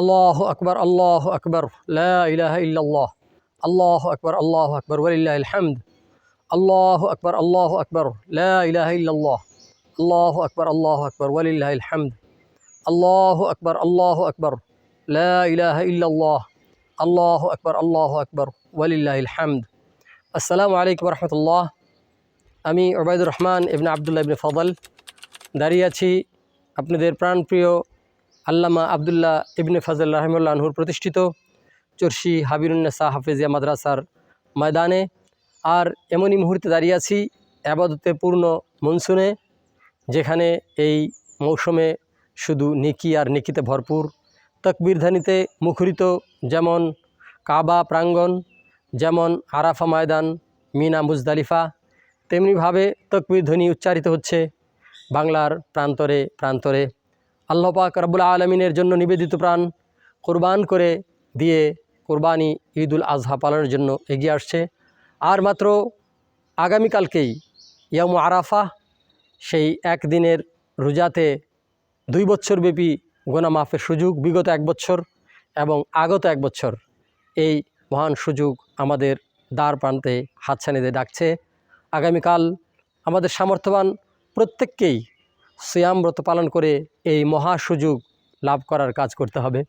আল্লাহ আকবর আল্লাহ আকবর ইলাহ ইল্লাল্লাহ আল্লাহ আকবর আল্লাহ আকবর ওলিল্লাহ হামদ আল্লাহ আকবর আল্লাহ আকবর ইলাহ ইল্লাল্লাহ আল্লাহ আকবর আল্লাহ আকবর ওলিল্লাহ হামদ আল্লাহ আকবর আল্লাহ আকবর ইলাহ ইল্লাল্লাহ আল্লাহ আকবর আল্লাহ আকবর ওলিল্লাহ হামদ আসসালামু আলাইকুম রহমতুল্লাহ আমি ওবায়দুর রহমান ইবনে আবদুল্লাহ ইবনে ফদল দাঁড়িয়ে আছি আপনাদের প্রাণপ্রিয় আল্লামা আবদুল্লাহ ইবনে ফজল রাহিমুল্লাহ আনহুর প্রতিষ্ঠিত চর্ষি হাবিরুন্নেসা হাফেজিয়া মাদ্রাসার ময়দানে। আর এমনই মুহূর্তে দাঁড়িয়ে আছি আবাদতে পূর্ণ মনসুনে, যেখানে এই মৌসুমে শুধু নিকি আর নিকিতে ভরপুর। তকবীরধানিতে মুখরিত যেমন কাবা প্রাঙ্গণ, যেমন আরাফা ময়দান, মিনা মুজদালিফা, তেমনিভাবে তকবীর ধ্বনি উচ্চারিত হচ্ছে বাংলার প্রান্তরে প্রান্তরে। আল্লাহ পাক রব্বুল আলমিনের জন্য নিবেদিত প্রাণ কোরবান করে দিয়ে কোরবানি ঈদুল আজহা পালনের জন্য এগিয়ে আসছে। আর মাত্র আগামীকালকেই ইয়ামু আরাফা সেই একদিনের রোজাতে দুই বছরব্যাপী গোনা মাফের সুযোগ, বিগত এক বছর এবং আগত এক বছর এই মহান সুযোগ আমাদের দ্বার প্রান্তে হাতছানিতে ডাকছে। আগামীকাল আমাদের সামর্থ্যবান প্রত্যেককেই সিয়াম ব্রত পালন করে এই মহা সুযোগ লাভ করার কাজ করতে হবে।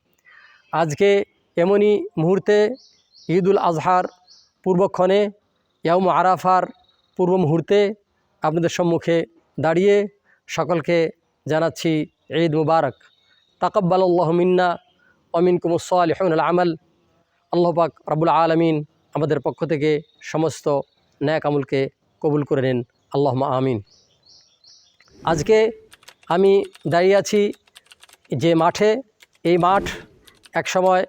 আজকে এমনই মুহূর্তে ঈদুল আজহার পূর্বক্ষণে ইয়াউম আরাফার পূর্ব মুহূর্তে আপনাদের সম্মুখে দাঁড়িয়ে সকলকে জানাচ্ছি ঈদ মুবারক। তাকব্বাল আল্লাহ মিন্না অমিন কুমুসলিহন আমাল। আল্লাহ পাক রাবুল আলমিন আমাদের পক্ষ থেকে সমস্ত ন্যাক আমলকে কবুল করে নেন। আল্লাহ আমিন। আজকে আমি দাঁড়িয়ে আছি যে মাঠে। এই মাঠ একসময়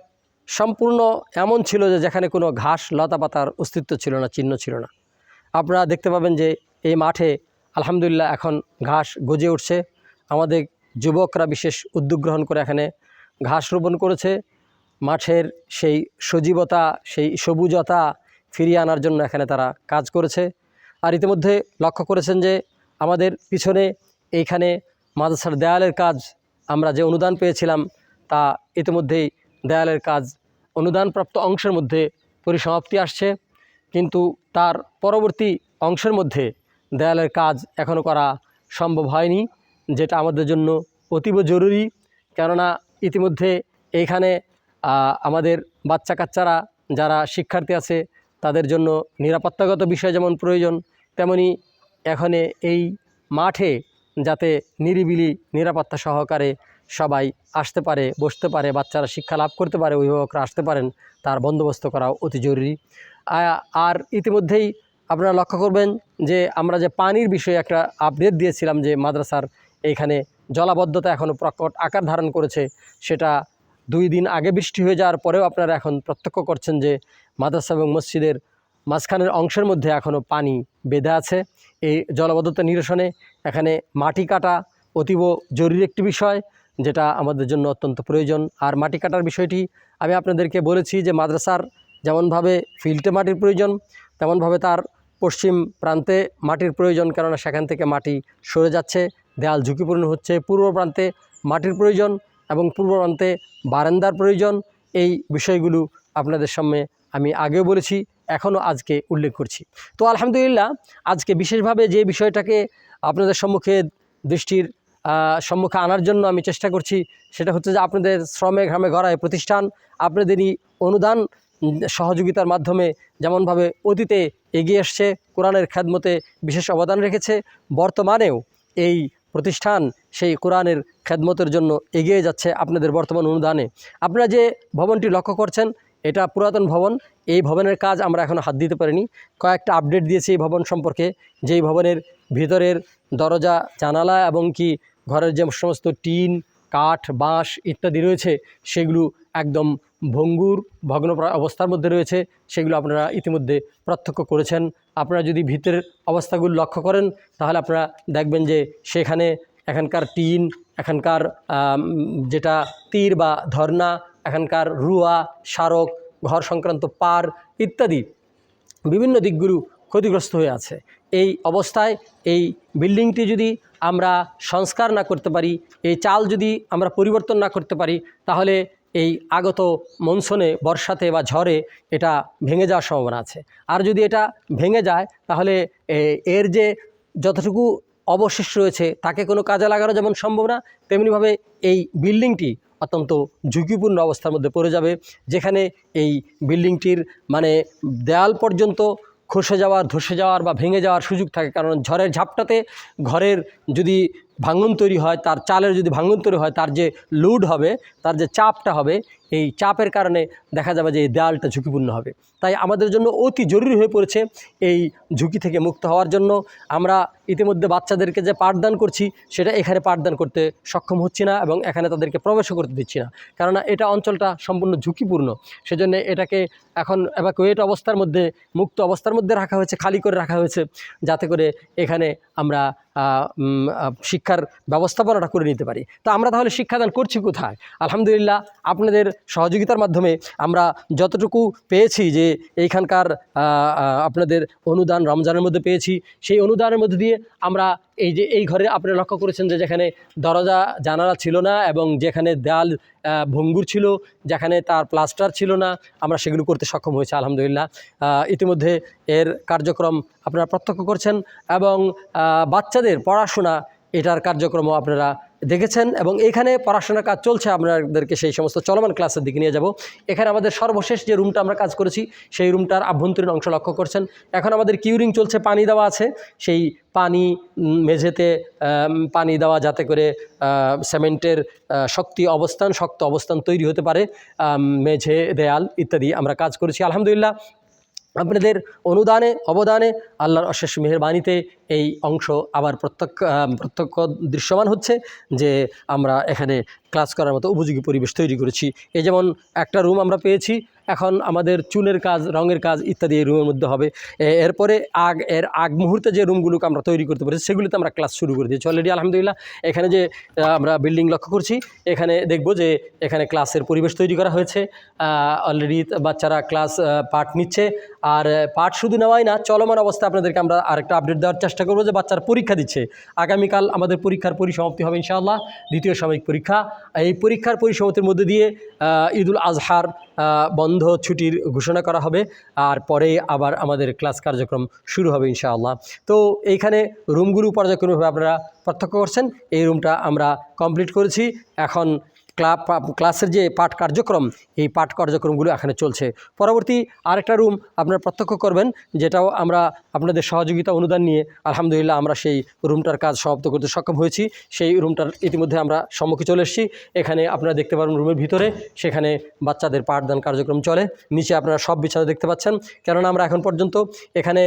সম্পূর্ণ এমন ছিল যে যেখানে কোনো ঘাস, লতা পাতার অস্তিত্ব ছিল না, চিহ্ন ছিল না। আপনারা দেখতে পাবেন যে এই মাঠে আলহামদুলিল্লাহ এখন ঘাস গজে উঠছে। আমাদের যুবকরা বিশেষ উদ্যোগ গ্রহণ করে এখানে ঘাস রোপণ করেছে। মাঠের সেই সজীবতা, সেই সবুজতা ফিরিয়ে আনার জন্য এখানে তারা কাজ করেছে। আর ইতিমধ্যে লক্ষ্য করেছেন যে আমাদের পিছনে এইখানে মাদ্রাসার দেয়ালের কাজ আমরা যে অনুদান পেয়েছিলাম তা ইতিমধ্যেই দেয়ালের কাজ অনুদানপ্রাপ্ত অংশের মধ্যে পরিসমাপ্তি আসছে। কিন্তু তার পরবর্তী অংশের মধ্যে দেয়ালের কাজ এখনও করা সম্ভব হয়নি, যেটা আমাদের জন্য অতীব জরুরি। কেননা ইতিমধ্যে এইখানে আমাদের বাচ্চা কাচ্চারা যারা শিক্ষার্থী আছে, তাদের জন্য নিরাপত্তাগত বিষয় যেমন প্রয়োজন, তেমনি এখানে এই মাঠে যাতে নিরিবিলি নিরাপত্তা সহকারে সবাই আসতে পারে, বসতে পারে, বাচ্চারা শিক্ষা লাভ করতে পারে, অভিভাবকরা আসতে পারেন, তার বন্দোবস্ত করা অতি জরুরি। আর ইতিমধ্যেই আপনারা লক্ষ্য করবেন যে আমরা যে পানির বিষয়ে একটা আপডেট দিয়েছিলাম যে মাদ্রাসার এইখানে জলাবদ্ধতা এখনও প্রকট আকার ধারণ করেছে, সেটা দুই দিন আগে বৃষ্টি হয়ে যাওয়ার পরেও আপনারা এখন প্রত্যক্ষ করছেন যে মাদ্রাসা এবং মসজিদের মাঝখানের অংশের মধ্যে এখনও পানি বেঁধে আছে। এই জলবদ্ধতা নিরসনে এখানে মাটি কাটা অতীব জরুরি একটি বিষয়, যেটা আমাদের জন্য অত্যন্ত প্রয়োজন। আর মাটি কাটার বিষয়টি আমি আপনাদেরকে বলেছি যে মাদ্রাসার যেমনভাবে ফিল্টে মাটির প্রয়োজন, তেমনভাবে তার পশ্চিম প্রান্তে মাটির প্রয়োজন, কেননা সেখান থেকে মাটি সরে যাচ্ছে, দেয়াল ঝুঁকিপূর্ণ হচ্ছে, পূর্ব প্রান্তে মাটির প্রয়োজন এবং পূর্ব প্রান্তে বারান্দার প্রয়োজন। এই বিষয়গুলো আপনাদের সামনে আমি আগেও বলেছি, এখনও আজকে উল্লেখ করছি। তো আলহামদুলিল্লাহ, আজকে বিশেষভাবে যে বিষয়টাকে আপনাদের সম্মুখে দৃষ্টির সম্মুখে আনার জন্য আমি চেষ্টা করছি। সেটা হচ্ছে যে আপনাদের শ্রমে ঘামে গড়ায় প্রতিষ্ঠান, আপনাদেরই অনুদান, সহযোগিতার মাধ্যমে যেমনভাবে অতীতে এগিয়ে এসছে, কোরআনের খ্যাদমতে বিশেষ অবদান রেখেছে, বর্তমানেও এই প্রতিষ্ঠান সেই কোরআনের খেদমতের জন্য এগিয়ে যাচ্ছে আপনাদের বর্তমান অনুদানে। আপনারা যে ভবনটি লক্ষ্য করছেন, এটা পুরাতন ভবন। এই ভবনের কাজ আমরা এখনও হাত দিতে পারিনি। কয়েকটা আপডেট দিয়েছি এই ভবন সম্পর্কে। যেই ভবনের ভিতরের দরজা, জানালা এবং কি ঘরের যে সমস্ত টিন, কাঠ, বাঁশ ইত্যাদি রয়েছে, সেগুলো একদম ভঙ্গুর ভগ্ন অবস্থার মধ্যে রয়েছে। সেগুলো আপনারা ইতিমধ্যে প্রত্যক্ষ করেছেন। আপনারা যদি ভিতরের অবস্থাগুলো লক্ষ্য করেন, তাহলে আপনারা দেখবেন যে সেখানে এখানকার টিন, এখানকার যেটা তীর বা ধর্না এখানকার রুয়া, স্মারক, ঘর সংক্রান্ত পার ইত্যাদি বিভিন্ন দিকগুলো ক্ষতিগ্রস্ত হয়ে আছে। এই অবস্থায় এই বিল্ডিংটি যদি আমরা সংস্কার না করতে পারি, এই চাল যদি আমরা পরিবর্তন না করতে পারি, তাহলে এই আগত মনসুনে, বর্ষাতে বা ঝড়ে এটা ভেঙে যাওয়ার সম্ভাবনা আছে। আর যদি এটা ভেঙে যায়, তাহলে এর যে যতটুকু অবশেষ রয়েছে, তাকে কোনো কাজে লাগানো যেমন সম্ভব না, তেমনিভাবে এই বিল্ডিংটি অত্যন্ত ঝুঁকিপূর্ণ অবস্থার মধ্যে পড়ে যাবে। যেখানে এই বিল্ডিংটির মানে দেয়াল পর্যন্ত খসে যাওয়ার ধসে যাওয়ার বা ভেঙে যাওয়ার সুযোগ থাকে। কারণ ঝড়ের ঝাপটাতে ঘরের যদি ভাঙন তৈরি হয়, তার চালের যদি ভাঙন তৈরি হয়, তার যে লোড হবে, তার যে চাপটা হবে, এই চাপের কারণে দেখা যাবে যে এই দেয়ালটা ঝুঁকিপূর্ণ হবে। তাই আমাদের জন্য অতি জরুরি হয়ে পড়েছে এই ঝুঁকি থেকে মুক্ত হওয়ার জন্য। আমরা ইতিমধ্যে বাচ্চাদেরকে যে পাঠদান করছি, সেটা এখানে পাঠদান করতে সক্ষম হচ্ছি না এবং এখানে তাদেরকে প্রবেশও করতে দিচ্ছি না। কেননা এটা অঞ্চলটা সম্পূর্ণ ঝুঁকিপূর্ণ। সেজন্য এটাকে এখন এভাকুয়েট অবস্থার মধ্যে, মুক্ত অবস্থার মধ্যে রাখা হয়েছে, খালি করে রাখা হয়েছে, যাতে করে এখানে আমরা শিক্ষার ব্যবস্থাপনাটা করে নিতে পারি। তো আমরা তাহলে শিক্ষাদান করছি কোথায়? আলহামদুলিল্লাহ, আপনাদের সহযোগিতার মাধ্যমে আমরা যতটুকু পেয়েছি যে এইখানকার আপনাদের অনুদান রমজানের মধ্যে পেয়েছি, সেই অনুদানের মধ্যে দিয়ে আমরা এই যে, এই ঘরে আপনারা লক্ষ্য করেছেন যে যেখানে দরজা, জানালা ছিল না এবং যেখানে দেয়াল ভঙ্গুর ছিল, যেখানে তার প্লাস্টার ছিল না, আমরা সেগুলো করতে সক্ষম হয়েছি, আলহামদুলিল্লাহ। ইতিমধ্যে এর কার্যক্রম আপনারা প্রত্যক্ষ করছেন এবং বাচ্চাদের পড়াশোনা, এটার কার্যক্রমও আপনারা দেখেছেন এবং এখানে পড়াশোনার কাজ চলছে। আপনাদেরকে সেই সমস্ত চলমান ক্লাসের দিকে নিয়ে যাব। এখানে আমাদের সর্বশেষ যে রুমটা আমরা কাজ করেছি, সেই রুমটার আভ্যন্তরীণ অংশ লক্ষ্য করছেন। এখন আমাদের কিউরিং চলছে, পানি দেওয়া আছে। সেই পানি মেঝেতে পানি দেওয়া যাতে করে সিমেন্টের শক্তি অবস্থান, শক্ত অবস্থান তৈরি হতে পারে। মেঝে, দেয়াল ইত্যাদি আমরা কাজ করেছি। আলহামদুলিল্লাহ আপনাদের অনুদানে, অবদানে আল্লাহর অশেষ মেহরবানিতে এই অংশ আবার প্রত্যক্ষ প্রত্যক্ষ দৃশ্যমান হচ্ছে যে আমরা এখানে ক্লাস করার মতো উপযোগী পরিবেশ তৈরি করেছি। এই যেমন একটা রুম আমরা পেয়েছি এখন আমাদের চুলের কাজ, রঙের কাজ ইত্যাদি এই রুমের মধ্যে হবে। এরপরে আগ, এর আগ মুহূর্তে যে রুমগুলোকে আমরা তৈরি করতে পেরেছি সেগুলিতে আমরা ক্লাস শুরু করে দিয়েছি। অলরেডি আলহামদুলিল্লাহ, এখানে যে আমরা বিল্ডিং লক্ষ্য করছি, এখানে দেখব যে, এখানে ক্লাসের পরিবেশ তৈরি করা হয়েছে। অলরেডি বাচ্চারা ক্লাস পাঠ নিচ্ছে। আর পাঠ শুধু নেওয়াই না, চলমান অবস্থা আপনাদেরকে আমরা আরেকটা আপডেট দেওয়ার চেষ্টা করব যে, বাচ্চারা পরীক্ষা দিচ্ছে। আগামীকাল আমাদের পরীক্ষার পরিসমাপ্তি হবে ইনশাআল্লাহ, দ্বিতীয় সাময়িক পরীক্ষা। এই পরীক্ষার পরিসমাপ্তির মধ্যে দিয়ে ঈদুল আজহার বন্ধ ছুটির ঘোষণা করা হবে আর পরে আবার আমাদের ক্লাস কার্যক্রম শুরু হবে ইনশাআল্লাহ। তো এইখানে রুমগুলো পর্যায়ক্রমভাবে আপনারা প্রত্যক্ষ করছেন, এই রুমটা আমরা কমপ্লিট করেছি। এখন ক্লাব ক্লাসের যে পাঠ কার্যক্রম, এই পাঠ কার্যক্রমগুলো এখানে চলছে। পরবর্তী আরেকটা রুম আপনারা প্রত্যক্ষ করবেন, যেটাও আমরা আপনাদের সহযোগিতা অনুদান নিয়ে আলহামদুলিল্লাহ আমরা সেই রুমটার কাজ সমাপ্ত করতে সক্ষম হয়েছি। সেই রুমটার ইতিমধ্যে আমরা সম্মুখে চলে এসেছি। এখানে আপনারা দেখতে পারবেন রুমের ভিতরে, সেখানে বাচ্চাদের পাঠদান কার্যক্রম চলে। নিচে আপনারা সব বিছানা দেখতে পাচ্ছেন। কেননা আমরা এখন পর্যন্ত এখানে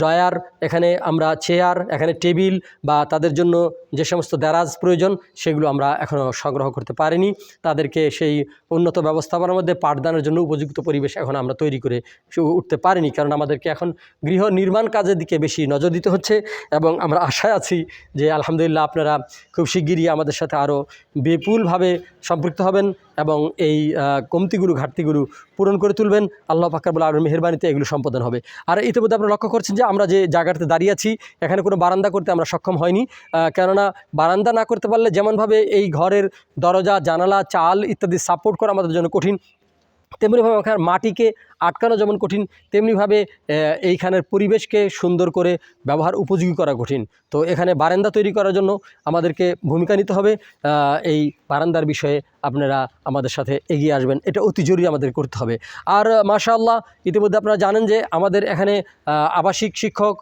ড্রয়ার, এখানে আমরা চেয়ার, এখানে টেবিল বা তাদের জন্য যে সমস্ত দ্যারাজ প্রয়োজন, সেগুলো আমরা এখনও সংগ্রহ করতে পারিনি। তাদেরকে সেই উন্নত ব্যবস্থাপনার মধ্যে পাঠদানের জন্য উপযুক্ত পরিবেশ এখন আমরা তৈরি করে উঠতে পারিনি। কারণ আমাদেরকে এখন গৃহ নির্মাণ কাজের দিকে বেশি নজর দিতে হচ্ছে এবং আমরা আশায় আছি যে আলহামদুলিল্লাহ আপনারা খুব শিগগিরই আমাদের সাথে আরও বিপুলভাবে সম্পৃক্ত হবেন এবং এই কমতিগুরু ঘাটতিগুলো পূরণ করে তুলবেন। আল্লাহ পাকাবুল আলম মেহরবানিতে এগুলো সম্পাদন হবে। আর ইতিমধ্যে আপনারা লক্ষ্য করছেন যে আমরা যে জায়গাটাতে দাঁড়িয়ে আছি, এখানে কোনো বারান্দা করতে আমরা সক্ষম হয়নি। কেননা বারান্দা না করতে পারলে যেমনভাবে এই ঘরের দরজা, জানালা, চাল ইত্যাদি সাপোর্ট করা আমাদের জন্য কঠিন, তেমনিভাবে ওখানে মাটিকে আটকানো যেমন কঠিন, তেমনিভাবে এইখানের পরিবেশকে সুন্দর করে ব্যবহার উপযোগী করা কঠিন। তো এখানে বারান্দা তৈরি করার জন্য আমাদেরকে ভূমিকা নিতে হবে। এই বারান্দার বিষয়ে আপনারা আমাদের সাথে এগিয়ে আসবেন। এটা অতি জরুরি আমাদের করতে হবে। আর মাশাআল্লাহ, ইতিমধ্যে আপনারা জানেন যে আমাদের এখানে আবাসিক শিক্ষক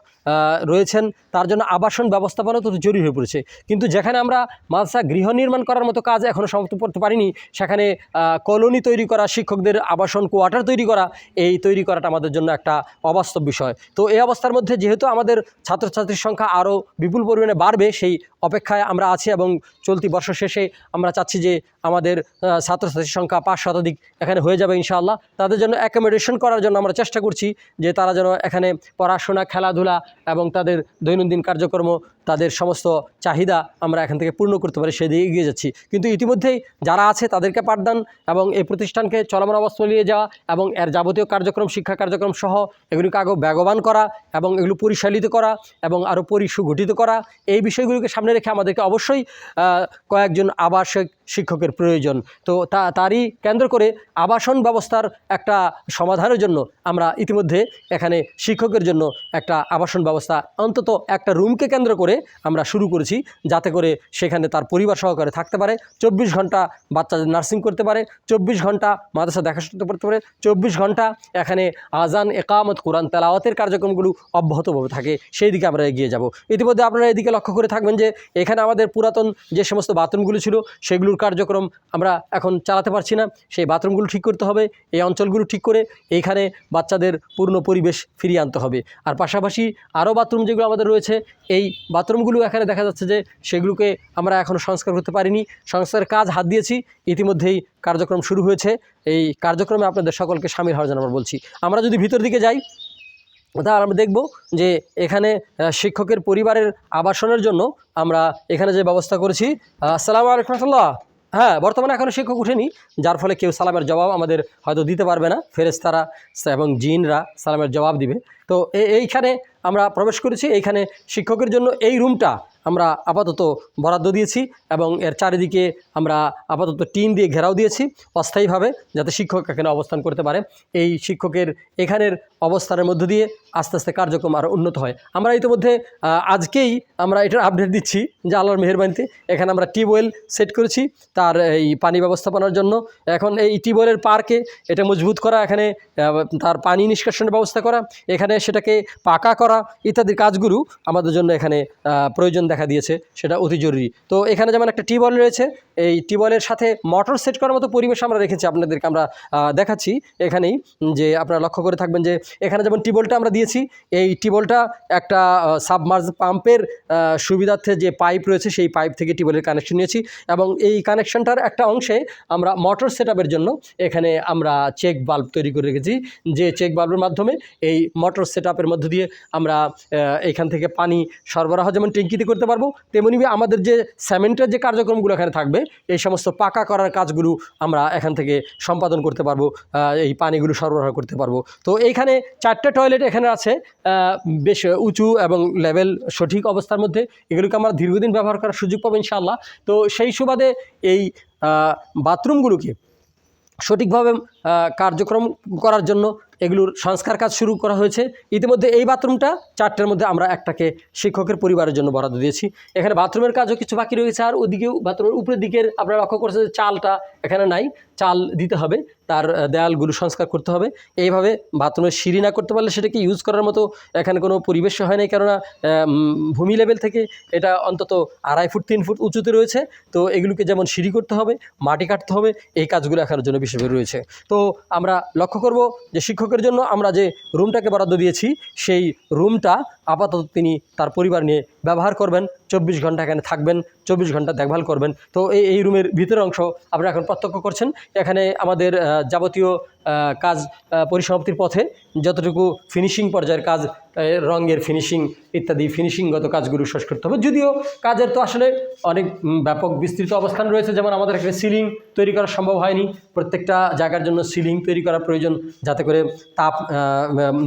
রয়েছেন। তার জন্য আবাসন ব্যবস্থাপনা তো জরুরি হয়ে পড়েছে। কিন্তু যেখানে আমরা মাদ্রাসা গৃহ নির্মাণ করার মতো কাজ এখনও সমাপ্ত করতে পারিনি, সেখানে কলোনি তৈরি করা, শিক্ষকদের আবাসন কোয়ার্টার তৈরি করা, এই তৈরি করাটা আমাদের জন্য একটা অবাস্তব বিষয়। তো এই অবস্থার মধ্যে যেহেতু আমাদের ছাত্রছাত্রীর সংখ্যা আরও বিপুল পরিমাণে বাড়বে, সেই অপেক্ষায় আমরা আছি এবং চলতি বর্ষ শেষে আমরা চাচ্ছি যে আমাদের আহ, ছাত্রছাত্রীর সংখ্যা পাঁচ শতাধিক এখানে হয়ে যাবে ইনশাআল্লাহ। তাদের জন্য অ্যাকোমোডেশন করার জন্য আমরা চেষ্টা করছি যে তারা যেন এখানে পড়াশোনা খেলাধুলা এবং তাদের দৈনন্দিন কার্যক্রম তাদের সমস্ত চাহিদা আমরা এখান থেকে পূর্ণ করতে পারি সেদিকে এগিয়ে যাচ্ছি। কিন্তু ইতিমধ্যেই যারা আছে তাদেরকে পাঠদান এবং এই প্রতিষ্ঠানকে চলমান অবস্থা নিয়ে যাওয়া এবং এর যাবতীয় কার্যক্রম শিক্ষা কার্যক্রম সহ এগুলিকে আগে বেগবান করা এবং এগুলো পরিশালিত করা এবং আরও পরিসুগঠিত করা এই বিষয়গুলিকে সামনে রেখে আমাদেরকে অবশ্যই কয়েকজন আবাসিক শিক্ষকের প্রয়োজন। তো তা, তারই কেন্দ্র করে আবাসন ব্যবস্থার একটা সমাধানের জন্য আমরা ইতিমধ্যে এখানে শিক্ষকের জন্য একটা আবাসন ব্যবস্থা, অন্তত একটা রুমকে কেন্দ্র করে আমরা শুরু করেছি, যাতে করে সেখানে তার পরিবার সহকারে থাকতে পারে, চব্বিশ ঘণ্টা বাচ্চাদের নার্সিং করতে পারে, চব্বিশ ঘণ্টা মাদ্রাসা দেখাশোনা করতে পারে, চব্বিশ ঘণ্টা এখানে আজান, একামত, কোরআন তেলাওয়াতের কার্যক্রমগুলো অব্যাহতভাবে থাকে, সেই দিকে আমরা এগিয়ে যাব। ইতিমধ্যে আপনারা এদিকে লক্ষ্য করে থাকবেন যে এখানে আমাদের পুরাতন যে সমস্ত বাথরুমগুলো ছিল, সেগুলোর কার্যক্রম আমরা এখন চালাতে পারছি না। সেই বাথরুমগুলো ঠিক করতে হবে, এই অঞ্চলগুলো ঠিক করে এইখানে বাচ্চাদের পূর্ণ পরিবেশ ফিরিয়ে আনতে হবে। আর পাশাপাশি আরও বাথরুম যেগুলো আমাদের রয়েছে, এই বাথরুমগুলো এখানে দেখা যাচ্ছে যে সেগুলোকে আমরা এখনও সংস্কার করতে পারিনি। সংস্কারের কাজ হাত দিয়েছি, ইতিমধ্যেই কার্যক্রম শুরু হয়েছে। এই কার্যক্রমে আপনাদের সকলকে সামিল হওয়ার জন্য আমরা বলছি। আমরা যদি ভিতর দিকে যাই, তাহলে আমরা দেখব যে এখানে শিক্ষকের পরিবারের আবাসনের জন্য আমরা এখানে যে ব্যবস্থা করেছি। আসসালামু আলাইকুম রহমতুল্লাহ। হ্যাঁ বর্তমানে এখনও শিক্ষক উঠেনি, যার ফলে কেউ সালামের জবাব আমাদের হয়তো দিতে পারবে না। ফেরেস্তারা এবং জিনরা সালামের জবাব দিবে। তো এইখানে আমরা প্রবেশ করেছি। এইখানে শিক্ষকের জন্য এই রুমটা আমরা আপাতত বরাদ্দ দিয়েছি এবং এর চারিদিকে আমরা আপাতত টিন দিয়ে ঘেরাও দিয়েছি অস্থায়ীভাবে যাতে শিক্ষক এখানে অবস্থান করতে পারে। এই শিক্ষকের এখানের অবস্থানের মধ্য দিয়ে আস্তে আস্তে কার্যক্রম আরও উন্নত হয়। আমরা ইতিমধ্যে আজকেই আমরা এটার আপডেট দিচ্ছি যে আল্লাহর মেহরবানিতে এখানে আমরা টিউবওয়েল সেট করেছি তার এই পানি ব্যবস্থাপনার জন্য। এখন এই টিউবওয়েলের পার্কে এটা মজবুত করা, এখানে তার পানি নিষ্কাশনের ব্যবস্থা করা। এখানে সেটাকে পাকা করা ইত্যাদি কাজগুলো আমাদের জন্য এখানে প্রয়োজন দেখা দিয়েছে, সেটা অতি জরুরি। তো এখানে যেমন একটা টিউবওয়েল রয়েছে, এই টিউবওয়েলের সাথে মোটর সেট করার মতো পরিবেশ আমরা রেখেছি, আপনাদেরকে আমরা দেখাচ্ছি এখানেই যে আপনারা লক্ষ্য করে থাকবেন যে এখানে যেমন টিউবওয়েলটা আমরা দিয়েছি, এই টিউবওয়েলটা একটা সাবমার্জ পাম্পের সুবিধার্থে যে পাইপ রয়েছে, সেই পাইপ থেকে টিউবওয়েলের কানেকশন নিয়েছি এবং এই কানেকশনটার একটা অংশে আমরা মোটর সেট জন্য এখানে আমরা চেক বাল্ব তৈরি করে রেখেছি, যে চেক বাল্বের মাধ্যমে এই মোটর সেট মধ্য দিয়ে আমরা এখান থেকে পানি সরবরাহ যেমন ট্যাঙ্কিতে করতে পারব, তেমনি আমাদের যে সিমেন্টের যে কার্যক্রমগুলো এখানে থাকবে, এই সমস্ত পাকা করার কাজগুলো আমরা এখান থেকে সম্পাদন করতে পারব এই পানিগুলো সরবরাহ করতে পারব। তো এইখানে চারটে টয়লেট এখানে আছে বেশ উঁচু এবং লেভেল সঠিক অবস্থার মধ্যে, এগুলোকে আমরা দীর্ঘদিন ব্যবহার করার সুযোগ পাবো ইনশাআল্লাহ। তো সেই সুবাদে এই বাথরুমগুলোকে সঠিকভাবে কার্যক্রম করার জন্য এগুলোর সংস্কার কাজ শুরু করা হয়েছে। ইতিমধ্যে এই বাথরুমটা চারটের মধ্যে আমরা একটাকে শিক্ষকের পরিবারের জন্য বরাদ্দ দিয়েছি। এখানে বাথরুমের কাজও কিছু বাকি রয়েছে, আর ওদিকেও বাথরুমের উপরের দিকের আপনারা লক্ষ্য করছেন যে চালটা এখানে নাই। চাল দিতে হবে, তার দেয়ালগুলো সংস্কার করতে হবে। এইভাবে বাথরুমের সিঁড়ি না করতে পারলে সেটাকে ইউজ করার মতো এখানে কোনো পরিবেশ হয় নাই কেননা ভূমি লেভেল থেকে এটা অন্তত আড়াই ফুট, তিন ফুট উঁচুতে রয়েছে। তো এগুলোকে যেমন সিঁড়ি করতে হবে, মাটি কাটতে হবে, এই কাজগুলো এখানের জন্য বিশেষভাবে রয়েছে। তো আমরা লক্ষ্য করব যে শিক্ষকের জন্য আমরা যে রুমটাকে বরাদ্দ দিয়েছি, সেই রুমটা আপাতত তিনি তার পরিবার নিয়ে ব্যবহার করবেন। চব্বিশ ঘণ্টা এখানে থাকবেন, চব্বিশ ঘণ্টা দেখভাল করবেন। তো এই এই রুমের ভিতরের অংশ আপনারা এখন প্রত্যক্ষ করছেন। এখানে আমাদের যাবতীয় কাজ পরিসমাপ্তির পথে যতটুকু ফিনিশিং পর্যায়ের কাজ রঙের ফিনিশিং ইত্যাদি ফিনিশিংগত কাজগুলো শেষ করতে হবে। যদিও কাজের তো আসলে অনেক ব্যাপক বিস্তৃত অবস্থান রয়েছে, যেমন আমাদের এখানে সিলিং তৈরি করা সম্ভব হয়নি। প্রত্যেকটা জায়গার জন্য সিলিং তৈরি করা প্রয়োজন, যাতে করে তাপ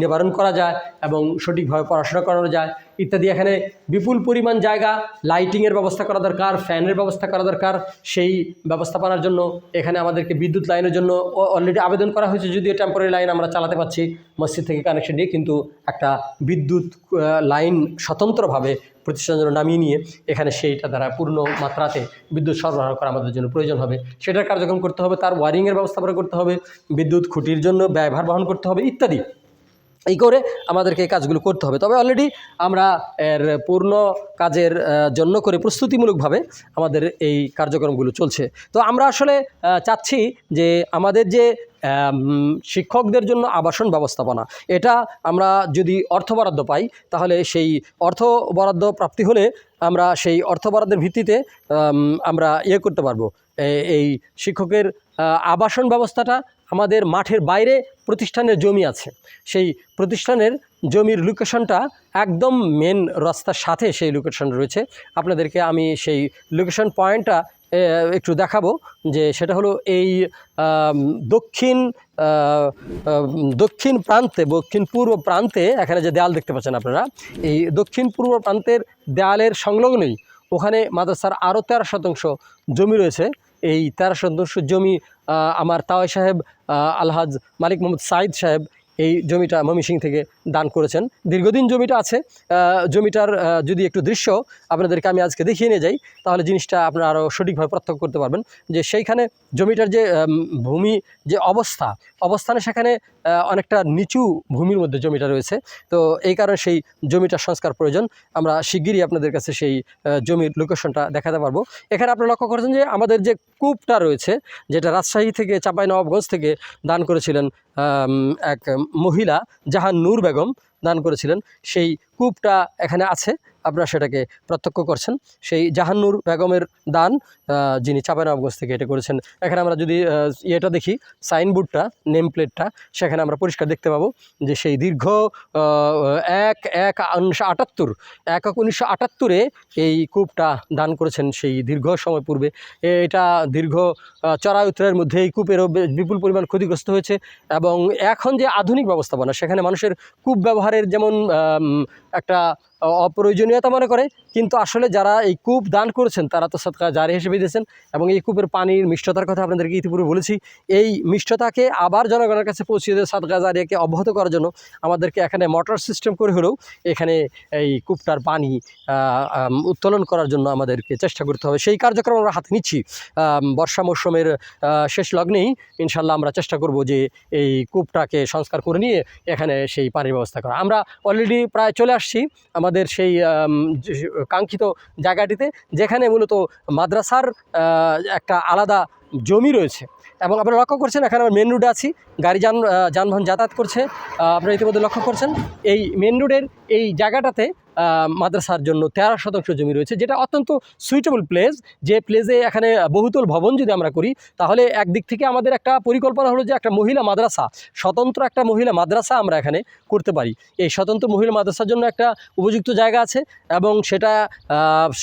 নিবারণ করা যায় এবং সঠিকভাবে পড়াশোনা করানো যায় ইত্যাদি। এখানে বিপুল পরিমাণ জায়গা লাইটিংয়ের ব্যবস্থা করা দরকার ফ্যানের ব্যবস্থা করা দরকার। সেই ব্যবস্থাপনার জন্য এখানে আমাদেরকে বিদ্যুৎ লাইনের জন্য অলরেডি আবেদন করা হয়েছে যদিও টেম্পোরারি লাইন আমরা চালাতে পারছি, মসজিদ থেকে কানেকশন দিয়ে কিন্তু একটা বিদ্যুৎ লাইন স্বতন্ত্রভাবে প্রতিষ্ঠানের জন্য নামিয়ে নিয়ে এখানে সেইটা দ্বারা পূর্ণ মাত্রাতে বিদ্যুৎ সরবরাহ করা আমাদের জন্য প্রয়োজন হবে। সেটার কার্যক্রম করতে হবে, তার ওয়ারিংয়ের ব্যবস্থাপনা করতে হবে, বিদ্যুৎ খুঁটির জন্য ব্যয়ভার বহন করতে হবে ইত্যাদি। এই করে আমাদেরকে এই কাজগুলো করতে হবে। তবে অলরেডি আমরা এর পূর্ণ কাজের জন্য করে প্রস্তুতিমূলকভাবে আমাদের এই কার্যক্রমগুলো চলছে। তো আমরা আসলে চাচ্ছি যে আমাদের যে শিক্ষকদের জন্য আবাসন ব্যবস্থাপনা। এটা আমরা যদি অর্থ বরাদ্দ পাই, তাহলে সেই অর্থ বরাদ্দ প্রাপ্তি হলে আমরা সেই অর্থ বরাদ্দের ভিত্তিতে আমরা ইয়ে করতে পারব। এই শিক্ষকের আবাসন ব্যবস্থাটা আমাদের মাঠের বাইরে প্রতিষ্ঠানের জমি আছে। সেই প্রতিষ্ঠানের জমির লোকেশনটা একদম মেন রাস্তার সাথে সেই লোকেশন রয়েছে। আপনাদেরকে আমি সেই লোকেশন পয়েন্টটা একটু দেখাবো যে সেটা হলো এই দক্ষিণ দক্ষিণ প্রান্তে, দক্ষিণ পূর্ব প্রান্তে, এখানে যে দেয়াল দেখতে পাচ্ছেন আপনারা, এই দক্ষিণ পূর্ব প্রান্তের দেয়ালের সংলগ্নই ওখানে মাদ্রাসার আরও তেরো শতাংশ জমি রয়েছে। এই তেরো শতাংশ জমি আমার তাওয়াই সাহেব আলহাজ মালিক মোহাম্মদ সাইদ সাহেব এই জমিটা ময়মনসিং থেকে দান করেছেন। দীর্ঘদিন জমিটা আছে জমিটার যদি একটু দৃশ্য আপনাদেরকে আমি আজকে দেখিয়ে নিয়ে যাই, তাহলে জিনিসটা আপনারা আরও সঠিকভাবে প্রত্যক্ষ করতে পারবেন যে সেইখানে জমিটার যে ভূমি যে অবস্থা, অবস্থানে সেখানে অনেকটা নিচু ভূমির মধ্যে জমিটা রয়েছে। তো এই কারণে সেই জমিটার সংস্কার প্রয়োজন। আমরা শিগগিরই আপনাদের কাছে সেই জমির লোকেশনটা দেখাতে পারব। এখানে আপনারা লক্ষ্য করেছেন যে আমাদের যে কূপটা রয়েছে, যেটা রাজশাহী থেকে চাঁপাইনবাবগঞ্জ থেকে দান করেছিলেন এক মহিলা জাহান নূর বেগম দান করেছিলেন। সেই কূপটা এখানে আছে। আপনারা সেটাকে প্রত্যক্ষ করছেন। সেই জাহান্নুর বেগমের দান যিনি চাঁপাইনবাবগঞ্জ থেকে এটা করেছেন। এখানে আমরা যদি ইয়েটা দেখি, সাইনবোর্ডটা নেম প্লেটটা সেখানে আমরা পরিষ্কার দেখতে পাবো যে সেই দীর্ঘ এক এক উনিশশো আটাত্তর, এক এক উনিশশো আটাত্তরে এই কূপটা দান করেছেন সেই দীর্ঘ সময় পূর্বে। এটা দীর্ঘ চড়াই উত্তরের মধ্যে এই কূপেরও বিপুল পরিমাণ ক্ষতিগ্রস্ত হয়েছে এবং এখন যে আধুনিক ব্যবস্থাপনা, সেখানে মানুষের কূপ ব্যবহারের যেমন একটা অপ্রয়োজনীয়তা মনে করে, কিন্তু আসলে যারা এই কূপ দান করেছেন, তারা তো সৎকার জারি হিসেবে দিয়েছেন এবং এই কূপের পানির মিষ্টতার কথা আপনাদেরকে ইতিপূর্বে বলেছি। এই মিষ্টতাকে আবার জনগণের কাছে পৌঁছে দিয়ে সৎকার জারিয়াকে অব্যাহত করার জন্য আমাদেরকে এখানে মোটর সিস্টেম করে হলেও এখানে এই কূপটার পানি উত্তোলন করার জন্য আমাদেরকে চেষ্টা করতে হবে। সেই কার্যক্রম আমরা হাতে নিচ্ছি। বর্ষা মৌসুমের শেষ লগ্নেই ইনশাল্লাহ আমরা চেষ্টা করব যে এই কূপটাকে সংস্কার করে নিয়ে এখানে সেই পানির ব্যবস্থা করা। আমরা অলরেডি প্রায় চলে আসছি। আমাদের সেই কাঙ্ক্ষিত জায়গাটিতে যেখানে মূলত মাদ্রাসার একটা আলাদা জমি রয়েছে। এবং আপনারা লক্ষ্য করছেন, এখানে আমরা মেন রোডে আছি। গাড়ি যান যানবাহন যাতায়াত করছে। আপনারা ইতিমধ্যে লক্ষ্য করছেন, এই মেন রোডের এই জায়গাটাতে মাদ্রাসার জন্য তেরো শতাংশ জমি রয়েছে, যেটা অত্যন্ত সুইটেবল প্লেস যে প্লেসে এখানে বহুতল ভবন যদি আমরা করি, তাহলে একদিক থেকে আমাদের একটা পরিকল্পনা হলো যে একটা মহিলা মাদ্রাসা, স্বতন্ত্র একটা মহিলা মাদ্রাসা আমরা এখানে করতে পারি। এই স্বতন্ত্র মহিলা মাদ্রাসার জন্য একটা উপযুক্ত জায়গা আছে এবং সেটা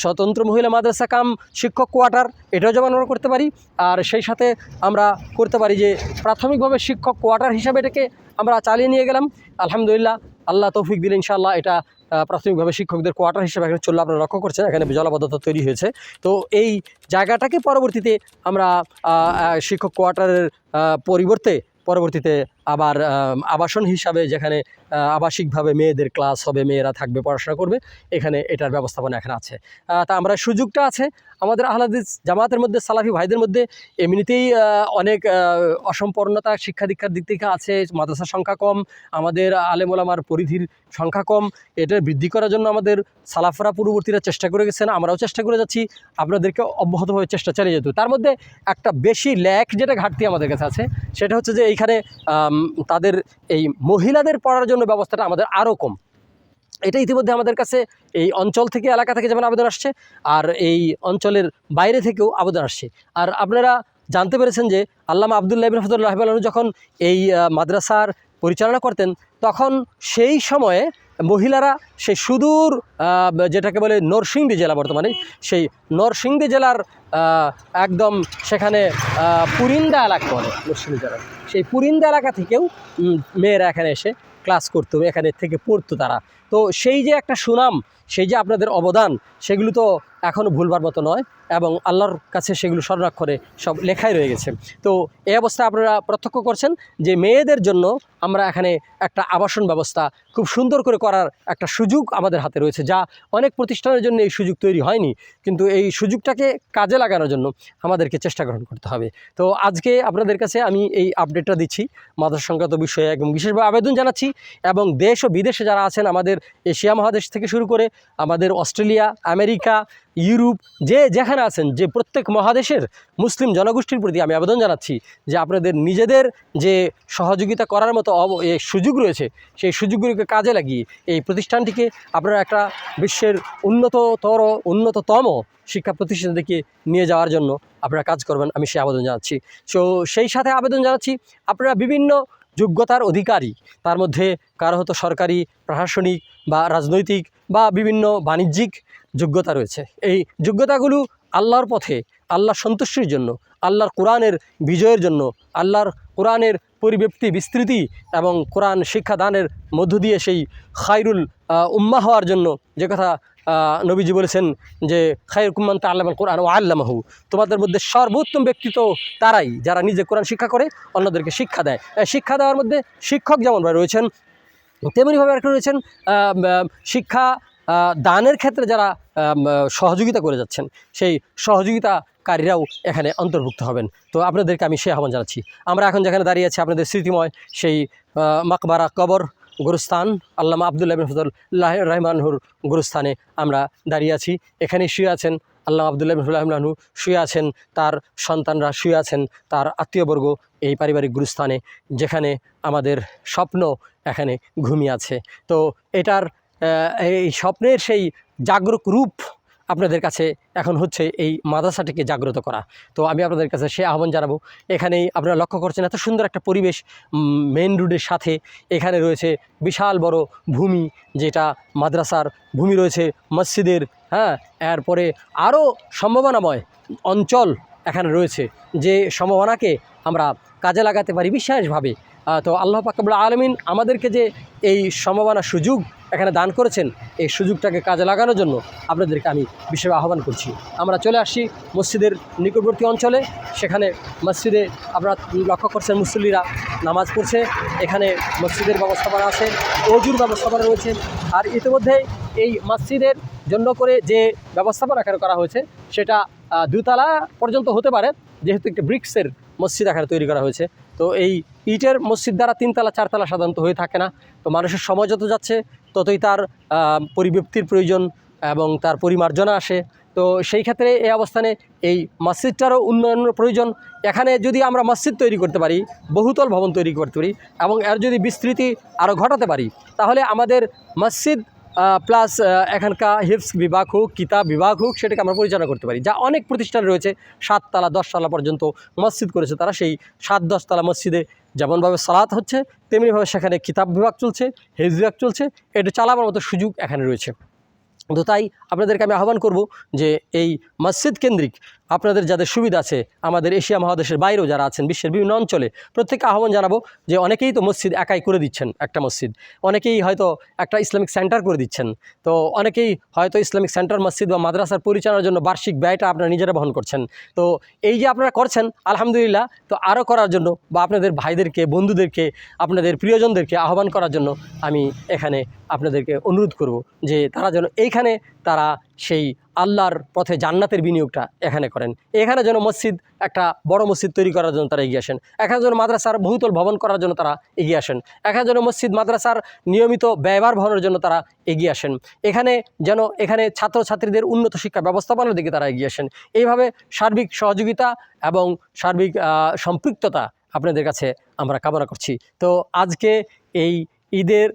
স্বতন্ত্র মহিলা মাদ্রাসা কাম শিক্ষক কোয়ার্টার এটাও যেমন আমরা করতে পারি। আর সেই সাথে আমরা করতে পারি যে প্রাথমিকভাবে শিক্ষক কোয়ার্টার হিসাবে এটাকে আমরা চালিয়ে নিয়ে গেলাম। আলহামদুলিল্লাহ, আল্লাহ তৌফিক দিল ইনশাআল্লাহ এটা প্রাথমিকভাবে শিক্ষকদের কোয়ার্টার হিসেবে এখানে চললে আপনারা লক্ষ্য করছেন, এখানে জলাবদ্ধতা তৈরি হয়েছে। তো এই জায়গাটাকে পরবর্তীতে আমরা শিক্ষক কোয়ার্টারের পরিবর্তে, পরবর্তীতে আবার আবাসন হিসাবে যেখানে আবাসিকভাবে মেয়েদের ক্লাস হবে, মেয়েরা থাকবে, পড়াশোনা করবে, এখানে এটার ব্যবস্থাপনা এখানে আছে। তা আমরা সুযোগটা আছে, আমাদের আহলাদিস জামাতের মধ্যে, সালাফি ভাইদের মধ্যে এমনিতেই অনেক অসম্পূর্ণতা, শিক্ষা দীক্ষার দিক থেকে আছে, মাদ্রাসার সংখ্যা কম, আমাদের আলেমোলামার পরিধির সংখ্যা কম, এটা বৃদ্ধি করার জন্য আমাদের সালাফরা পূর্ববর্তীরা চেষ্টা করে গেছেন, আমরাও চেষ্টা করে যাচ্ছি, আপনাদেরকে অব্যাহতভাবে চেষ্টা চালিয়ে যেত। তার মধ্যে একটা বেশি ল্যাক যেটা ঘাটতি আমাদের কাছে আছে, সেটা হচ্ছে যে এইখানে তাদের এই মহিলাদের পড়ার জন্য ব্যবস্থাটা আমাদের আরও কম। এটা ইতিমধ্যে আমাদের কাছে এই অঞ্চল থেকে এলাকা থেকে যেমন আবেদন আসছে, আর এই অঞ্চলের বাইরে থেকেও আবেদন আসছে। আর আপনারা জানতে পেরেছেন যে আল্লামা আবদুল্লাহ ইবিন ফজল্লাহ আলু যখন এই মাদ্রাসার পরিচালনা করতেন, তখন সেই সময়ে মহিলারা সেই সুদূর যেটাকে বলে নরসিংদী জেলা বর্তমানে, সেই নরসিংদী জেলার একদম সেখানে পুরিন্দা এলাকা বলে। নরসিংদী জেলার সেই পুরিন্দা এলাকা থেকেও মেয়েরা এখানে এসে ক্লাস করতো, এখানে থেকে পড়তো তারা। তো সেই যে একটা সুনাম, সেই যে আপনাদের অবদান, সেগুলো তো এখনও ভুলবার মতো নয়। এবং আল্লাহর কাছে সেগুলো স্মরণাক্ষরে সব লেখাই রয়ে গেছে। তো এই অবস্থায় আপনারা প্রত্যক্ষ করছেন যে মেয়েদের জন্য আমরা এখানে একটা আবাসন ব্যবস্থা খুব সুন্দর করে করার একটা সুযোগ আমাদের হাতে রয়েছে, যা অনেক প্রতিষ্ঠানের জন্য এই সুযোগ তৈরি হয়নি। কিন্তু এই সুযোগটাকে কাজে লাগানোর জন্য আমাদেরকে চেষ্টা গ্রহণ করতে হবে। তো আজকে আপনাদের কাছে আমি এই আপডেটটা দিচ্ছি, মাদ্রাসা সংক্রান্ত বিষয়ে এবং বিশেষভাবে আবেদন জানাচ্ছি এবং দেশ ও বিদেশে যারা আছেন, আমাদের এশিয়া মহাদেশ থেকে শুরু করে আমাদের অস্ট্রেলিয়া, আমেরিকা ইউরোপ, যে যেখানে আছেন, যে প্রত্যেক মহাদেশের মুসলিম জনগোষ্ঠীর প্রতি আমি আবেদন জানাচ্ছি যে আপনাদের নিজেদের যে সহযোগিতা করার মতো সুযোগ রয়েছে, সেই সুযোগগুলিকে কাজে লাগিয়ে এই প্রতিষ্ঠানটিকে আপনারা একটা বিশ্বের উন্নততর, উন্নততম শিক্ষা প্রতিষ্ঠান থেকে নিয়ে যাওয়ার জন্য আপনারা কাজ করবেন আমি সেই আবেদন জানাচ্ছি। সো, সেই সাথে আবেদন জানাচ্ছি, আপনারা বিভিন্ন যোগ্যতার অধিকারী, তার মধ্যে কারও হয়তো সরকারি, প্রশাসনিক বা রাজনৈতিক বা বিভিন্ন বাণিজ্যিক যোগ্যতা রয়েছে। এই যোগ্যতাগুলো আল্লাহর পথে, আল্লাহর সন্তুষ্টির জন্য, আল্লাহর কোরআনের বিজয়ের জন্য, আল্লাহর কোরআনের পরিব্যক্তি বিস্তৃতি এবং কোরআন শিক্ষাদানের মধ্য দিয়ে সেই খায়রুল উম্মা হওয়ার জন্য যে কথা নবীজি বলেছেন যে খায়র কুম্মান তা আল্লাহ কোরআন ও আল্লামাহু। তোমাদের মধ্যে সর্বোত্তম ব্যক্তিত্ব তারাই, যারা নিজে কোরআন শিক্ষা করে, অন্যদেরকে শিক্ষা দেয়। শিক্ষা দেওয়ার মধ্যে শিক্ষক যেমনভাবে রয়েছেন তেমনিভাবে একটা রয়েছেন শিক্ষা দানের ক্ষেত্রে যারা সহযোগিতা করে যাচ্ছেন, সেই সহযোগিতাকারীরাও এখানে অন্তর্ভুক্ত হবেন। তো আপনাদেরকে আমি সে আহ্বান জানাচ্ছি। আমরা এখন যেখানে দাঁড়িয়ে আছি, আপনাদের স্মৃতিময় সেই মাকবারা কবর গুরুস্থান, আল্লামা আবদুল্লাহ রহমানহুর গুরুস্থানে আমরা দাঁড়িয়ে আছি। এখানে শুয়ে আছেন আল্লাহ আবদুল্লাহ রহমানহু শুয়ে আছেন, তার সন্তানরা শুয়ে আছেন, তার আত্মীয়বর্গ এই পারিবারিক গুরুস্থানে যেখানে আমাদের স্বপ্ন এখানে ঘুমিয়ে আছে। তো এটার এই স্বপ্নের সেই জাগরুক রূপ আপনাদের কাছে এখন হচ্ছে এই মাদ্রাসাটিকে জাগ্রত করা। তো আমি আপনাদের কাছে সে আহ্বান জানাব, এখানেই আপনারা লক্ষ্য করছেন এত সুন্দর একটা পরিবেশ মেন রোডের সাথে এখানে রয়েছে বিশাল বড় ভূমি, যেটা মাদ্রাসার ভূমি রয়েছে মসজিদের হ্যাঁ? এরপরে আরও সম্ভাবনাময় অঞ্চল এখানে রয়েছে, যে সম্ভাবনাকে আমরা কাজে লাগাতে পারি বিশেষভাবে। তো আল্লাহ পাকাবুল আলমিন আমাদেরকে যে এই সম্ভাবনা সুযোগ এখানে দান করেছেন, এই সুযোগটাকে কাজে লাগানোর জন্য আপনাদেরকে আমি বিশেষ আহ্বান করছি। আমরা চলে আসি মসজিদের নিকটবর্তী অঞ্চলে, সেখানে মসজিদে আপনারা লক্ষ্য করছেন মুসল্লিরা নামাজ পড়ছে, এখানে মসজিদের ব্যবস্থাপনা আছে, অজুর ব্যবস্থাপনা রয়েছে, আর ইতিমধ্যে এই মসজিদের জন্য করে যে ব্যবস্থাপনা এখানে করা হয়েছে, সেটা দুতলা পর্যন্ত হতে পারে, যেহেতু একটি ব্রিক্সের মসজিদ এখানে তৈরি করা হয়েছে। তো এই ইটের মসজিদ দ্বারা তিনতলা, চারতলা সাধারণত হয়ে থাকে না। তো মানুষের সময় যত যাচ্ছে, ততই তার পরিব্যক্তির প্রয়োজন এবং তার পরিমার্জনা আসে। তো সেই ক্ষেত্রে এই অবস্থানে এই মসজিদটারও উন্নয়নের প্রয়োজন। এখানে যদি আমরা মসজিদ তৈরি করতে পারি, বহুতল ভবন তৈরি করতে পারি এবং এর যদি বিস্তৃতি আরও ঘটাতে পারি, তাহলে আমাদের মসজিদ প্লাস এখানকার হিপস বিভাগ হোক, কিতাব বিভাগ হোক, সেটাকে আমরা পরিচালনা করতে পারি। যা অনেক প্রতিষ্ঠান রয়েছে, সাততলা, দশতলা পর্যন্ত মসজিদ করেছে তারা। সেই সাত, দশতলা মসজিদে যেমনভাবে সালাত হচ্ছে, তেমনিভাবে সেখানে কিতাব বিভাগ চলছে হেজ বিভাগ চলছে। এটা চালাবার মতো সুযোগ এখানে রয়েছে। তো তাই আপনাদেরকে আমি আহ্বান করব যে এই মসজিদ কেন্দ্রিক আপনাদের যাদের সুবিধা আছে আমাদের এশিয়া মহাদেশের বাইরেও যারা আছেন, বিশ্বের বিভিন্ন অঞ্চলে প্রত্যেককে আহ্বান জানাব যে অনেকেই তো মসজিদ একাই করে দিচ্ছেন, একটা মসজিদ। অনেকেই হয়তো একটা ইসলামিক সেন্টার করে দিচ্ছেন। তো অনেকেই হয়তো ইসলামিক সেন্টার, মসজিদ বা মাদ্রাসার পরিচালনার জন্য বার্ষিক ব্যয়টা আপনারা নিজেরা বহন করছেন। তো এই যে আপনারা করছেন, আলহামদুলিল্লাহ, তো আরও করার জন্য বা আপনাদের ভাইদেরকে, বন্ধুদেরকে, আপনাদের প্রিয়জনদেরকে আহ্বান করার জন্য আমি এখানে আপনাদেরকে অনুরোধ করব যে তারা যেন এইখানে তারা সেই আল্লাহর পথে জান্নাতের বিনিয়োগটা এখানে করেন। এখানে যেন মসজিদ, একটা বড় মসজিদ তৈরি করার জন্য তারা এগিয়ে আসেন। এখানে যেন মাদ্রাসার বহুতল ভবন করার জন্য তারা এগিয়ে আসেন। এখানে যেন মসজিদ, মাদ্রাসার নিয়মিত ব্যয়ভার বহনের জন্য তারা এগিয়ে আসেন। এখানে যেন, এখানে ছাত্রছাত্রীদের উন্নত শিক্ষা ব্যবস্থাপনার দিকে তারা এগিয়ে আসেন। এইভাবে সার্বিক সহযোগিতা এবং সার্বিক সম্পৃক্ততা আপনাদের কাছে আমরা কামনা করছি। তো আজকে এই ঈদের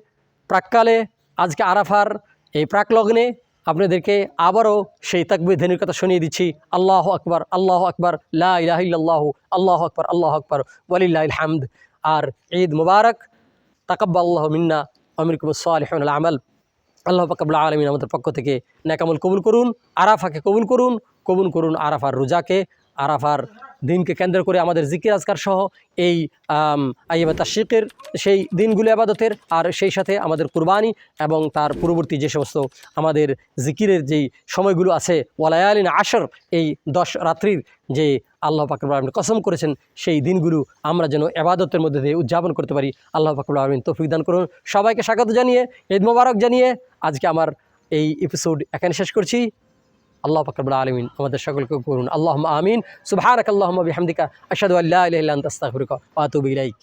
প্রাককালে, আজকে আরাফার এই প্রাকলগ্নে আপনাদেরকে আবারও সেই তাকবির ধ্বনির কথা শুনিয়ে দিচ্ছি। আল্লাহ আকবর আল্লাহ আকবর, লা ইলাহা ইল্লাল্লাহু, আল্লাহ আকবর আল্লাহ আকবর ওয়ালিল্লাহ হামদ। আর ঈদ মুবারক তাকাব্বা আল্লাহ মিন্না আমিরকুম সালিহন আমল। আল্লাহ পাকবুল আলমিন আমাদের পক্ষ থেকে ন্যাকামল কবুল করুন, আরাফাকে কবুল করুন কবুল করুন আরাফার রোজাকে। আরাফার দিনকে কেন্দ্র করে আমাদের জিকির আজকার সহ এই আইবা তাশিকের সেই দিনগুলো আবাদতের আর সেই সাথে আমাদের কুরবানি এবং তার পূর্ববর্তী যে সমস্ত আমাদের জিকিরের যেই সময়গুলো আছে, ওয়ালায়ালিন আসর এই দশ রাত্রির যে আল্লাহ পাকুল আলমিন কসম করেছেন, সেই দিনগুলো আমরা যেন এবাদতের মধ্যে দিয়ে উদযাপন করতে পারি। আল্লাহ পাকুল আলমিন তৌফিক দান করুন। সবাইকে স্বাগত জানিয়ে, ঈদ মোবারক জানিয়ে আজকে আমার এই এপিসোড এখানে শেষ করছি। আল্লাহ পাকরবুল আলমিন আমাদের সকলকে করুন। আল্লাহ আমিন। সুবাহ আল্লাহ বিহামদিকা আসাদু আল্লাহ আস্তাফরিকা আতুব ইলাইক।